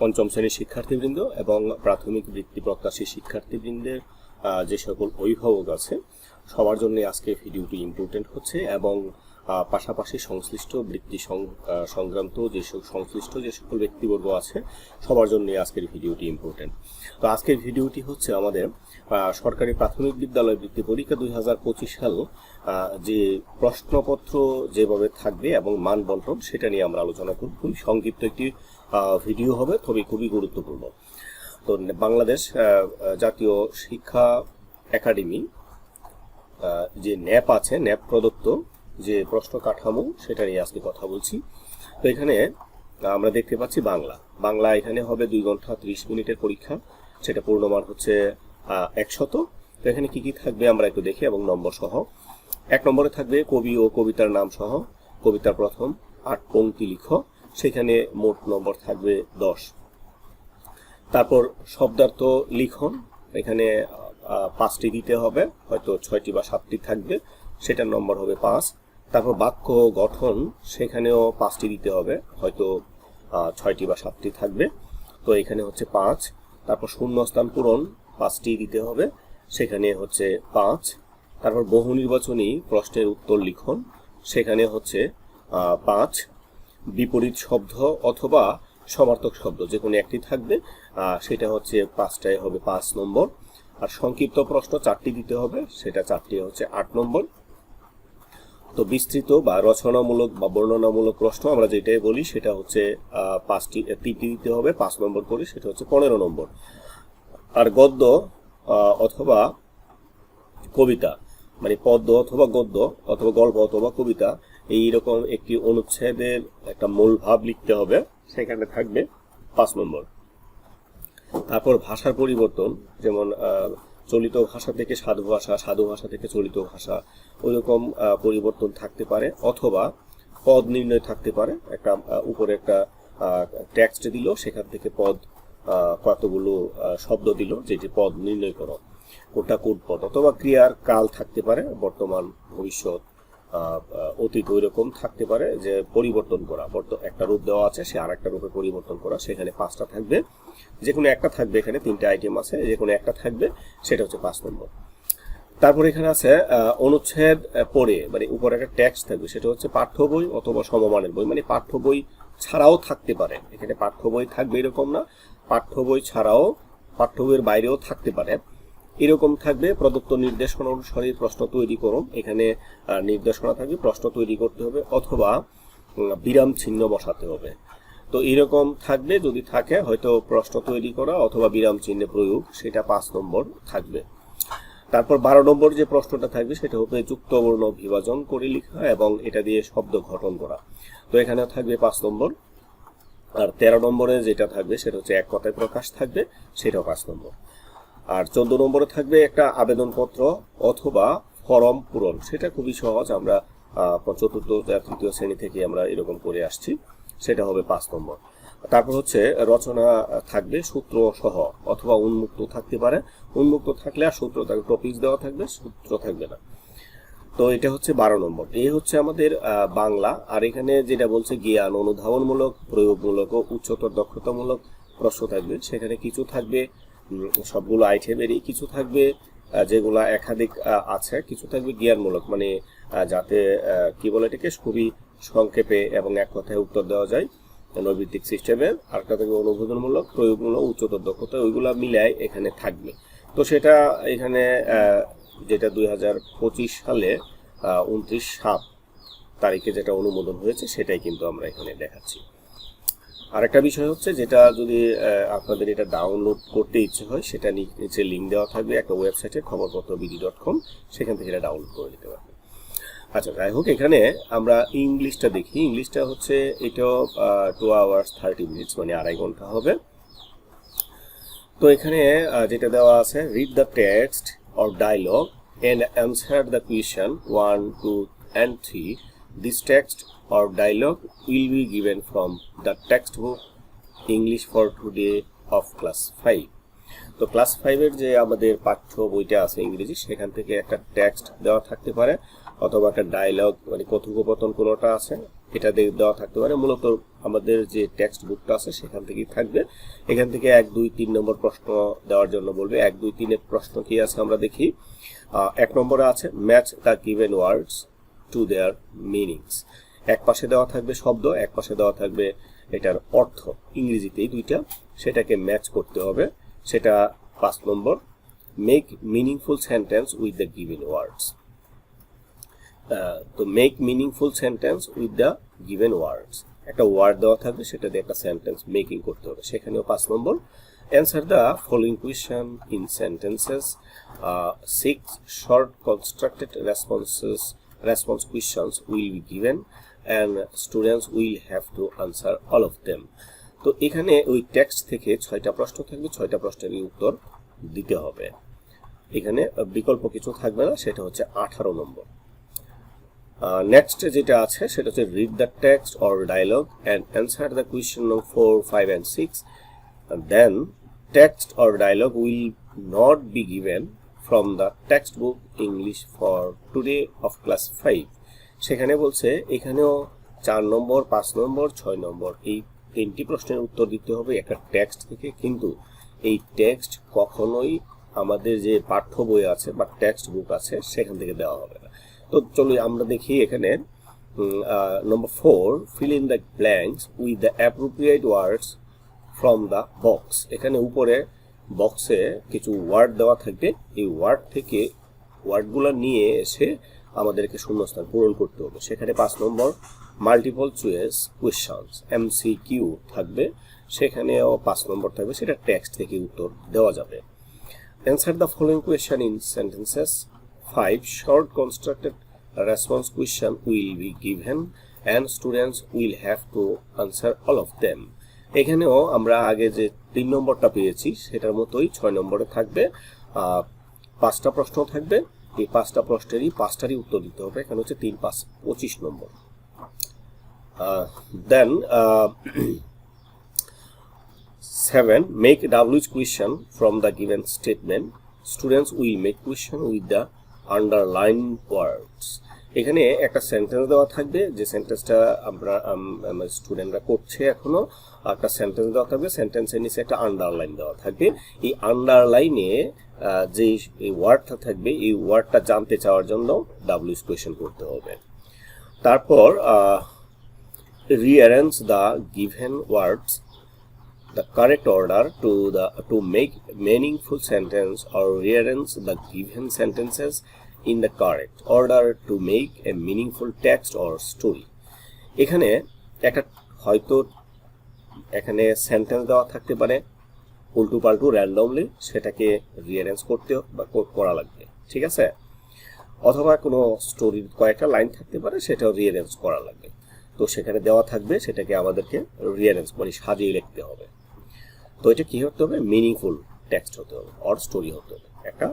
পঞ্চম শ্রেণির শিক্ষার্থীবৃন্দ এবং প্রাথমিক বৃত্তি প্রত্যাশী শিক্ষার্থীবৃন্দের যে সকল অভিভাবক আছে, সবার জন্য আজকে ভিডিওটি ইম্পর্টেন্ট হচ্ছে এবং পাশাপাশি সংশ্লিষ্ট বৃত্তি সংক্রান্ত যে সংশ্লিষ্ট যে সকল ব্যক্তিবর্গ আছে, সবার জন্য আজকের ভিডিওটি ইম্পর্টেন্ট তো আজকের ভিডিওটি হচ্ছে আমাদের সরকারি প্রাথমিক বিদ্যালয় বৃত্তি পরীক্ষা দুই হাজার পঁচিশ সাল যে প্রশ্নপত্র যেভাবে থাকবে এবং মান বন্টন সেটা নিয়ে আমরা আলোচনা করব। খুবই সংক্ষিপ্ত একটি ভিডিও হবে তবে খুবই গুরুত্বপূর্ণ। তো বাংলাদেশ জাতীয় শিক্ষা একাডেমি যে ন্যাপ আছে, ন্যাপ প্রদত্ত যে প্রশ্ন কাঠামো সেটা নিয়ে আজকে কথা বলছি। তো এখানে আমরা দেখতে পাচ্ছি বাংলা। বাংলা এখানে হবে দুই ঘণ্টা ত্রিশ মিনিটের পরীক্ষা, সেটা পূর্ণমান হচ্ছে একশত। তো এখানে কি কি থাকবে আমরা একটু দেখি, এবং নম্বর সহ। এক নম্বরে থাকবে কবি ও কবিতার নাম সহ, কবিতার প্রথম আট পংক্তি লিখ। সেখানে মোট নম্বর থাকবে দশ। তারপর শব্দার্থ লিখন, এখানে পাঁচটি দিতে হবে, হয়তো ছয়টি বা সাতটি থাকবে, সেটার নম্বর হবে পাঁচ। তারপর বাক্য গঠন, সেখানেও পাঁচটি দিতে হবে, হয়তো ছয়টি বা সাতটি থাকবে। তো এখানে হচ্ছে পাঁচ। তারপর শূন্যস্থান পূরণ, পাঁচটি দিতে হবে, সেখানে হচ্ছে পাঁচ। তারপর বহু নির্বাচনী প্রশ্নের উত্তর লিখন, সেখানে হচ্ছে পাঁচ। বিপরীত শব্দ অথবা সমার্থক শব্দ, যে কোনো একটি থাকবে। সেটা হচ্ছে পাঁচটায় হবে পাঁচ নম্বর। আর সংক্ষিপ্ত প্রশ্ন, চারটি দিতে হবে, সেটা চারটি হচ্ছে আট নম্বর। তো বিস্তৃত বা রচনামূলক বা বর্ণনামূলক প্রশ্ন, আমরা যেটাই বলি সেটা হচ্ছে পাঁচটি তিনটি দিতে হবে, পাঁচ নম্বর করে, সেটা হচ্ছে পনেরো নম্বর। আর গদ্য অথবা কবিতা মানে পদ্য অথবা গদ্য, অথবা গল্প অথবা কবিতা এই রকম একটি অনুচ্ছেদের একটা মূল ভাব লিখতে হবে, সেখানে থাকবে পাঁচ নম্বর। তারপর ভাষার পরিবর্তন, যেমন চলিত ভাষা থেকে সাধু ভাষা সাধু ভাষা থেকে চলিত ভাষা, ওইরকম পরিবর্তন থাকতে পারে, অথবা পদ নির্ণয় থাকতে পারে। একটা উপরে একটা টেক্সট দিল, সেখান থেকে পদ কতগুলো শব্দ দিল, যেটি পদ নির্ণয় করো। কোনটা কোন পদ, অথবা ক্রিয়ার কাল থাকতে পারে, বর্তমান, ভবিষ্যৎ অতীত ওই রকম থাকতে পারে যে পরিবর্তন করা। একটা রূপ দেওয়া আছে, সে আর একটা রূপে পরিবর্তন করা, সেখানে পাঁচটা থাকবে। যে কোনো একটা থাকবে এখানে, তিনটে আইটেম আছে যে কোনো একটা থাকবে, সেটা হচ্ছে পাঁচ নম্বর। তারপর এখানে আছে অনুচ্ছেদ পড়ে মানে উপরে একটা ট্যাক্স থাকবে, সেটা হচ্ছে পাঠ্য বই অথবা সমমানের বই মানে পাঠ্য বই ছাড়াও থাকতে পারে। এখানে পাঠ্য বই থাকবে এরকম না, পাঠ্য বই ছাড়াও পাঠ্য বইয়ের বাইরেও থাকতে পারে। এরকম থাকবে, প্রদত্ত নির্দেশনা অনুসারে প্রশ্ন তৈরি করুন। এখানে নির্দেশনা থাকবে, প্রশ্ন তৈরি করতে হবে অথবা বিরাম চিহ্ন বসাতে হবে। তো এরকম থাকবে, যদি থাকে, হয়তো প্রশ্ন তৈরি করা অথবা বিরাম চিহ্নে প্রয়োগ, সেটা পাঁচ নম্বর থাকবে। তারপর বারো নম্বর যে প্রশ্নটা থাকবে, সেটা হবে যুক্তবর্ণ বিভাজন করে লেখা এবং এটা দিয়ে শব্দ গঠন করা। তো এখানে থাকবে পাঁচ নম্বর। আর তেরো নম্বরে যেটা থাকবে, সেটা হচ্ছে এক কথায় প্রকাশ থাকবে, সেটাও পাঁচ নম্বর। আর চোদ্দ নম্বরে থাকবে একটা আবেদনপত্র অথবা ফরম পূরণ। সেটা খুবই সহজ, আমরা চতুর্থ তৃতীয় শ্রেণি থেকে আমরা এরকম করে আসছি। সেটা হবে পাঁচ নম্বর। তারপর হচ্ছে রচনা থাকবে সূত্র সহ, অথবা উন্মুক্ত থাকতে পারে। উন্মুক্ত থাকলে আর সূত্র থাকবে টপিক দেওয়া থাকবে, সূত্র থাকবে না। তো এটা হচ্ছে বারো নম্বর। এই হচ্ছে আমাদের বাংলা। আর এখানে যেটা বলছে, জ্ঞান, অনুধাবনমূলক, প্রয়োগমূলক ও উচ্চতর দক্ষতামূলক প্রশ্ন থাকবে। সেখানে কিছু থাকবে সবগুলো আইটেমেরই কিছু থাকবে যেগুলা একাধিক আছে, কিছু থাকবে জ্ঞানমূলক মানে যাতে কি বলে এটাকে, খুবই সংক্ষেপে এবং এক কথায় উত্তর দেওয়া যায়। নৈবিত্তিক সিস্টেমের আরেকটা থাকবে অনুবোধনমূলক প্রয়োগমূলক, উচ্চতর দক্ষতা, ওইগুলো মিলায় এখানে থাকবে। তো সেটা এখানে যেটা দুই হাজার পঁচিশ সালে উনত্রিশ সাত তারিখে যেটা অনুমোদন হয়েছে, সেটাই কিন্তু আমরা এখানে দেখাচ্ছি। আরেকটা বিষয় হচ্ছে যেটা যদি আপনাদের এটা ডাউনলোড করতে ইচ্ছে হয়, সেটা নিচে লিঙ্ক দেওয়া থাকবে একটা ওয়েবসাইটে খবরপত্র বিডি ডট কম সেখান থেকে এটা ডাউনলোড করে নিতে পারবেন। আচ্ছা যাই হোক, এখানে আমরা ইংলিশটা দেখি। ইংলিশটা হচ্ছে, এটাও টু আওয়ার্স থার্টি মিনিটস মানে আড়াই ঘণ্টা হবে। তো এখানে যেটা দেওয়া আছে read the text or dialogue and answer the question one two and three this text dialogue will be given from the text book English for today of class five তো ক্লাস ফাইভের যে আমাদের পাঠ্য বইটা আছে ইংরেজি, সেখান থেকে একটা টেক্সট দেওয়া থাকতে পারে, অথবা একটা ডায়লগ মানে কথোপকথন কোনোটা আছে, এটা দেওয়া থাকতে পারে। মূলত আমাদের যে টেক্সট বুকটা আছে, সেখান থেকেই থাকবে। এখান থেকে এক, দুই, তিন নম্বর প্রশ্ন দেওয়ার জন্য বলবে। এক, দুই, তিনের প্রশ্ন কি আছে আমরা দেখি। এক নম্বরে আছে match the given words to their meanings এক পাশে দেওয়া থাকবে শব্দ, এক পাশে দেওয়া থাকবে এটার অর্থ। ইংরেজিতেই দুইটা, সেটাকে ম্যাচ করতে হবে। সেটা পাঁচ নম্বর make meaningful sentence with the given words তো make meaningful sentence with the given words একটা ওয়ার্ড দেওয়া থাকবে, সেটা দিয়ে একটা সেন্টেন্স মেকিং করতে হবে। সেখানেও পাঁচ নম্বর। Answer the following question in sentences six short constructed responses response questions will be given and students will have to answer all of them তো এখানে ওই টেক্সট থেকে ছয়টা প্রশ্ন থাকবে, ছয়টা প্রশ্নেরই উত্তর দিতে হবে। এখানে বিকল্প কিছু থাকবে না, সেটা হচ্ছে আঠারো নম্বর। নেক্সট যেটা আছে, সেটা হচ্ছে read the text or dialogue and answer the question নং four five and six then text or dialogue will not be given from the text book English for today of class five সেখানে বলছে, এখানেও চার নম্বর, পাঁচ নম্বর, ছয় নম্বর। এই তিনটি প্রশ্নের উত্তর দিতে হবে একটা টেক্সট থেকে। কিন্তু এই টেক্সট কখনোই আমাদের যে পাঠ্য বই আছে বা টেক্সট বুক আছে, সেখান থেকে দেওয়া হবে না। তো চলো আমরা দেখি এখানে নম্বর four fill in the blanks with the appropriate words from the box এখানে উপরে বক্সে কিছু ওয়ার্ড দেওয়া থাকবে। এই ওয়ার্ড থেকে ওয়ার্ডগুলো নিয়ে এসে আমাদেরকে শূন্যস্থান পূরণ করতে হবে। সেখানে পাঁচ নম্বর multiple choice questions MC Q থাকবে। সেখানেও পাঁচ নম্বর থাকবে, সেটা টেক্সট থেকে উত্তর দেওয়া যাবে। Answer the following question in sentences five short constructed response question will be given and students will have to answer all of them. এখানেও আমরা আগে যে তিন নম্বরটা পেয়েছি, সেটার মতোই ছয় নম্বরে থাকবে। পাঁচটা প্রশ্ন থাকবে। এই পাঁচটা প্রশ্নেরই পাঁচটারই উত্তর দিতে হবে, এখানে হচ্ছে তিন পাঁচ, পঁচিশ নম্বর। Then seven make W question from the given statement students will make question with the underline words এখানে একটা সেন্টেন্স দেওয়া থাকবে, যে সেন্টেন্সটা আমরা স্টুডেন্টরা করছে এখনও একটা সেন্টেন্স দেওয়া থাকবে সেন্টেন্সের নিচে একটা আন্ডারলাইন দেওয়া থাকবে। এই আন্ডারলাইনে যে এই ওয়ার্ডটা থাকবে, এই ওয়ার্ডটা জানতে চাওয়ার জন্য ডাব্লিউস কোয়েশন করতে হবে। তারপর rearrange the given words the correct order to the, to make meaningful sentence or rearrange the given sentences in the correct order to make a meaningful text or story. এখানে একটা হয়তো এখানে সেন্টেন্স দেওয়া থাকতে পারে, উল্টু পাল্টু র্যান্ডমলি সেটাকে rearrange করতে বা করা লাগবে, ঠিক আছে? অথবা কোনো স্টোরির কয়েকটা লাইন থাকতে পারে, সেটাও রিয়ারেঞ্জ করা লাগবে। তো সেখানে দেওয়া থাকবে, সেটাকে আমাদেরকে রিয়ারেঞ্জ মানে সাজিয়ে লিখতে হবে। তো এটা কি হতে হবে? মিনিংফুল টেক্সট হতে হবে অর স্টোরি হতে হবে। একটা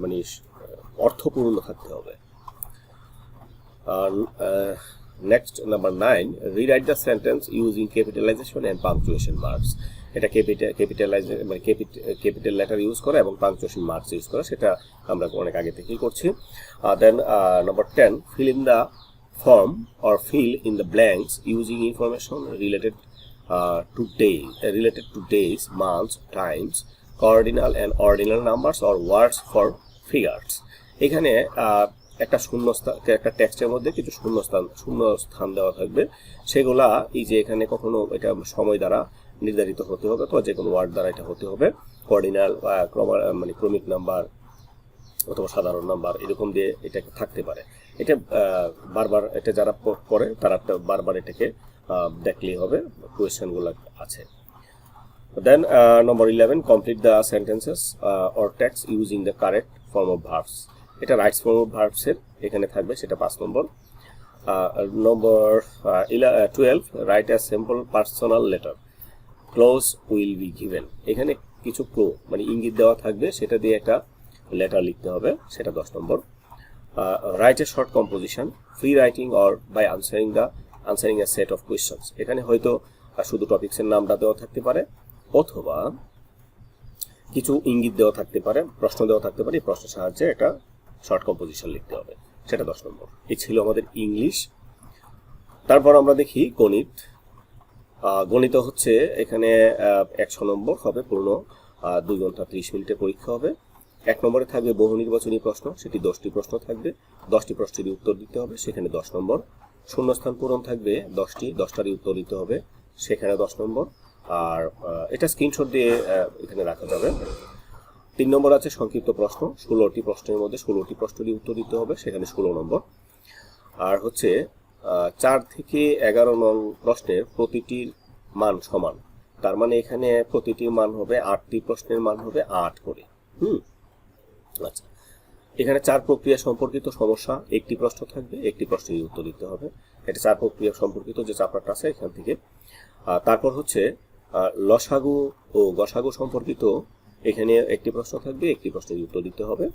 মানে অর্থপূর্ণ থাকতে হবে। Next number nine rewrite the sentence using capitalisation and punctuation marks এটা ক্যাপিটাল ক্যাপিটালাইজ মানে ক্যাপিটাল লেটার ইউজ করা এবং পাংচুয়েশন মার্কস ইউজ করা সেটা আমরা অনেক আগে থেকেই করছি। Then number ten fill in the fill in the blanks using information related uh, to day uh, related to days months times cardinal and ordinal numbers or words for figures. এখানে একটা শূন্যস্থান একটা ট্যাক্সের মধ্যে কিছু শূন্যস্থান শূন্য স্থান দেওয়া থাকবে। সেগুলা এই যে এখানে কখনো এটা সময় দ্বারা নির্ধারিত হতে হবে অথবা যে কোনো ওয়ার্ড দ্বারা এটা হতে হবে। কর্ডিনাল মানে ক্রমিক নাম্বার অথবা সাধারণ নাম্বার এরকম দিয়ে এটা থাকতে পারে। এটা বারবার এটা যারা করে তারা বারবার এটাকে দেখলেই হবে, কোয়েশ্চেনগুলো আছে। Then number eleven complete the sentences or text using the correct form of verbs এটা রাইটস অফ ভার্বসের এখানে থাকবে, সেটা পাঁচ নম্বর। নম্বর twelve write a simple personal letter clues will be given এখানে কিছু ক্লো মানে ইঙ্গিত দেওয়া থাকবে, সেটা দিয়ে একটা লেটার লিখতে হবে, সেটা দশ নম্বর। Write a short composition free writing or by answering the answering a set of questions এখানে হয়তো শুধু টপিক্সের নামটা দেওয়া থাকতে পারে, অথবা কিছু ইঙ্গিত দেওয়া থাকতে পারে, প্রশ্ন দেওয়া থাকতে পারে প্রশ্নের সাহায্যে একটা শর্ট কম্পোজিশন লিখতে হবে, সেটা দশ নম্বর। এই ছিল আমাদের ইংলিশ তারপর আমরা দেখি গণিত। গণিত হচ্ছে এখানে একশো নম্বর হবে পূর্ণ। দুই ঘণ্টা ত্রিশ মিনিটের পরীক্ষা হবে। এক নম্বরে থাকবে বহু নির্বাচনী প্রশ্ন, সেটি দশটি প্রশ্ন থাকবে। দশটি প্রশ্নেরই উত্তর দিতে হবে, সেখানে দশ নম্বর। শূন্যস্থান পূরণ থাকবে দশটি, দশটারই উত্তর দিতে হবে, সেখানে দশ নম্বর। আর এটা স্ক্রিনশট দিয়ে এখানে রাখা যাবে। তিন নম্বর আছে সংক্ষিপ্ত প্রশ্ন। ষোলোটি প্রশ্নের মধ্যে ষোলোটি প্রশ্নেরই উত্তর দিতে হবে, সেখানে ষোলো নম্বর। আর হচ্ছে চার থেকে এগারো নং প্রশ্নের প্রতিটির মান সমান। তার মানে এখানে প্রতিটির মান হবে আটটি, প্রশ্নের মান হবে আট করে। হুম? আচ্ছা। এখানে চার প্রক্রিয়া সম্পর্কিত সমস্যা, একটি প্রশ্ন থাকবে, একটি প্রশ্নের উত্তর দিতে হবে। এটা চার প্রক্রিয়া সম্পর্কিত যে চাপড়াটা আছে এখান থেকে। তারপর হচ্ছে লসাগু ও গসাগু সম্পর্কিত এখানে একটি প্রশ্ন থাকবে, একটি প্রশ্নের উত্তর দিতে হবে।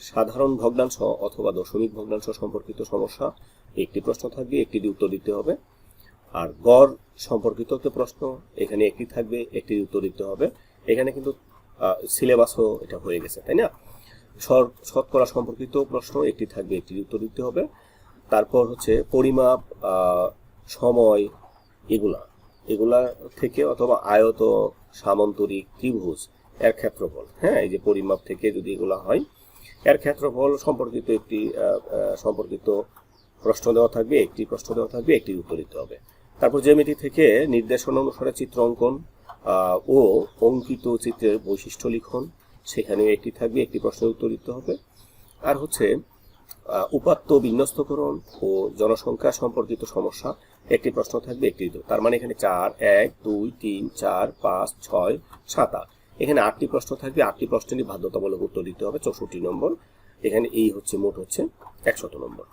সাধারণ ভগ্নাংশ অথবা দশমিক ভগ্নাংশ সম্পর্কিত সমস্যা, একটি প্রশ্ন থাকবে, একটি উত্তর দিতে হবে। আর গড় সম্পর্কিত একটা প্রশ্ন, এখানে একটি থাকবে, একটি উত্তর দিতে হবে। এখানে কিন্তু সিলেবাসও এটা হয়ে গেছে, তাই না? শতকরা সম্পর্কিত প্রশ্ন, একটি থাকবে একটির উত্তর দিতে হবে। তারপর হচ্ছে পরিমাপ সময়, এগুলা। এগুলা থেকে অথবা আয়ত, সামন্তরিক, ত্রিভুজ এর ক্ষেত্রফল হ্যাঁ এই যে পরিমাপ থেকে যদি এগুলা হয়, এর ক্ষেত্রফল সম্পর্কিত একটি সম্পর্কিত প্রশ্ন দেওয়া থাকবে, একটি প্রশ্ন দেওয়া থাকবে, একটি উত্তর দিতে হবে। তারপর জ্যামিতি থেকে নির্দেশনা অনুসারে চিত্র অঙ্কন ও অঙ্কিত চিত্রের বৈশিষ্ট্য লিখন, সেখানে একটি থাকবে, একটি প্রশ্নের উত্তর দিতে হবে। আর হচ্ছে উপাত্ত বিন্যস্তকরণ ও জনসংখ্যা সম্পর্কিত সমস্যা, একটি প্রশ্ন থাকবে, একটি তার মানে এখানে চার, এক, দুই, তিন, চার, পাঁচ, ছয়, সাত, আট। এখানে আটটি প্রশ্ন থাকবে। আটটি প্রশ্নেরই বাধ্যতামূলক উত্তর দিতে হবে, চৌষট্টি নম্বর। এখানে এই হচ্ছে, মোট হচ্ছে একশত নম্বর।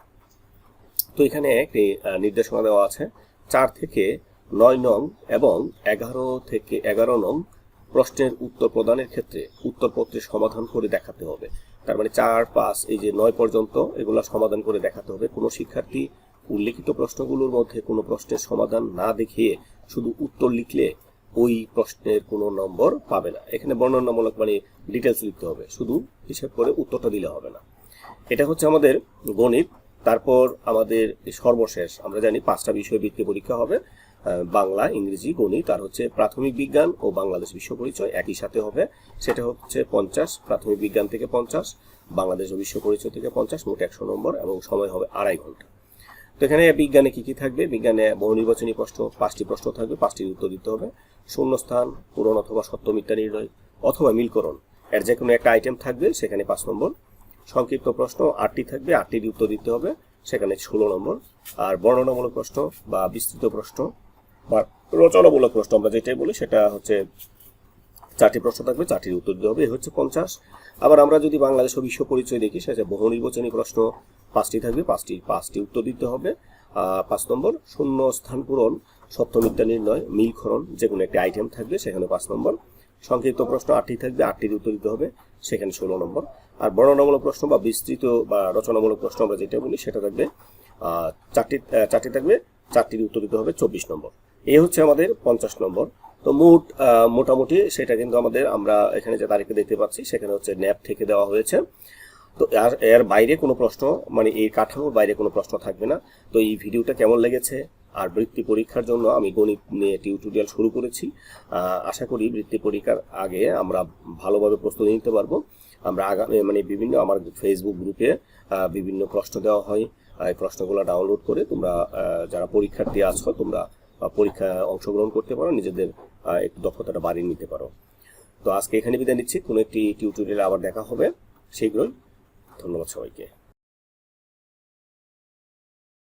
তো এখানে একটি নির্দেশনা দেওয়া আছে। চার থেকে নয় নং এবং এগারো থেকে এগারো নং প্রশ্নের উত্তর প্রদানের ক্ষেত্রে উত্তরপত্রের সমাধান করে দেখাতে হবে। তার মানে চার, পাঁচ, এই যে নয় পর্যন্ত এগুলো সমাধান করে দেখাতে হবে। কোনো শিক্ষার্থী উল্লেখিত প্রশ্নগুলোর মধ্যে কোনো প্রশ্নের সমাধান না দেখিয়ে শুধু উত্তর লিখলে ওই প্রশ্নের কোনো নম্বর পাবে না। এখানে বর্ণনামূলক মানে ডিটেলস লিখতে হবে। শুধু হিসেব করে উত্তরটা দিলে হবে না। এটা হচ্ছে আমাদের গণিত। তারপর আমাদের সর্বশেষ, আমরা জানি পাঁচটা বিষয় বৃত্তি পরীক্ষা হবে। বাংলা, ইংরেজি, গণিত, আর হচ্ছে প্রাথমিক বিজ্ঞান ও বাংলাদেশ বিশ্ব পরিচয় একই সাথে হবে। সেটা হচ্ছে পঞ্চাশ, প্রাথমিক বিজ্ঞান থেকে পঞ্চাশ, বাংলাদেশ ও বিশ্ব পরিচয় থেকে পঞ্চাশ, মোট একশো নম্বর, এবং সময় হবে আড়াই ঘণ্টা। তো এখানে বিজ্ঞানে কি কি থাকবে? বিজ্ঞানে বহু নির্বাচনী প্রশ্ন, পাঁচটি প্রশ্ন থাকবে, পাঁচটির উত্তর দিতে হবে। শূন্যস্থান, পূরণ অথবা সত্য, মিথ্যা নির্ণয় অথবা মিলকরণ। এর যে কোনো একটা আইটেম থাকবে, সেখানে পাঁচ নম্বর। সংক্ষিপ্ত প্রশ্ন, আটটি থাকবে আটটির উত্তর দিতে হবে, সেখানে ষোলো নম্বর। আর বর্ণনামূলক প্রশ্ন বা বিস্তৃত প্রশ্ন বা রচনামূলক প্রশ্ন আমরা যেটাই বলি, সেটা হচ্ছে চারটি প্রশ্ন থাকবে, চারটির উত্তর দিতে হবে হচ্ছে পঞ্চাশ। আবার আমরা যদি বাংলাদেশ ও বিশ্ব পরিচয় দেখি, সেটা বহু নির্বাচনী প্রশ্ন, পাঁচটি থাকবে, পাঁচটি পাঁচটি উত্তর দিতে হবে। পাঁচ নম্বর, শূন্য স্থান পূরণ, সত্য মিথ্যা নির্ণয়, মিলক্ষরণ যে কোনো একটি আইটেম থাকবে, সেখানে পাঁচ নম্বর। সংক্ষিপ্ত প্রশ্ন আটটি থাকবে, আটটির উত্তর দিতে হবে, সেখানে ষোলো নম্বর। আর বর্ণনামূলক প্রশ্ন বা বিস্তৃত বা রচনামূলক প্রশ্ন আমরা যেটা বলি, সেটা থাকবে চারটি চারটি থাকবে, চারটির উত্তর দিতে হবে, চব্বিশ নম্বর। এই হচ্ছে আমাদের পঞ্চাশ নম্বর। তো মোট মোটামুটি সেটা কিন্তু আমাদের আমরা এখানে যে তারিখে দেখতে পাচ্ছি সেখানে হচ্ছে ন্যাপ থেকে দেওয়া হয়েছে। তো আর এর বাইরে কোনো প্রশ্ন মানে এই কাঠামোর বাইরে কোনো প্রশ্ন থাকবে না। তো এই ভিডিওটা কেমন লেগেছে? আর বৃত্তি পরীক্ষার জন্য আমি গণিত নিয়ে টিউটোরিয়াল শুরু করেছি। আশা করি বৃত্তি পরীক্ষার আগে আমরা ভালোভাবে প্রস্তুতি নিতে পারব। আমরা আগামী মানে বিভিন্ন আমার ফেসবুক গ্রুপে বিভিন্ন প্রশ্ন দেওয়া হয়। এই প্রশ্নগুলো ডাউনলোড করে তোমরা যারা পরীক্ষার্থী আছো তোমরা আহ, পরীক্ষায় অংশগ্রহণ করতে পারো। নিজেদের একটু দক্ষতাটা বাড়িয়ে নিতে পারো। তো আজকে এখানে বিদায় নিচ্ছি। কোনো একটি টিউটোরিয়ালে আবার দেখা হবে। শীঘ্রই। ধন্যবাদ সবাইকে।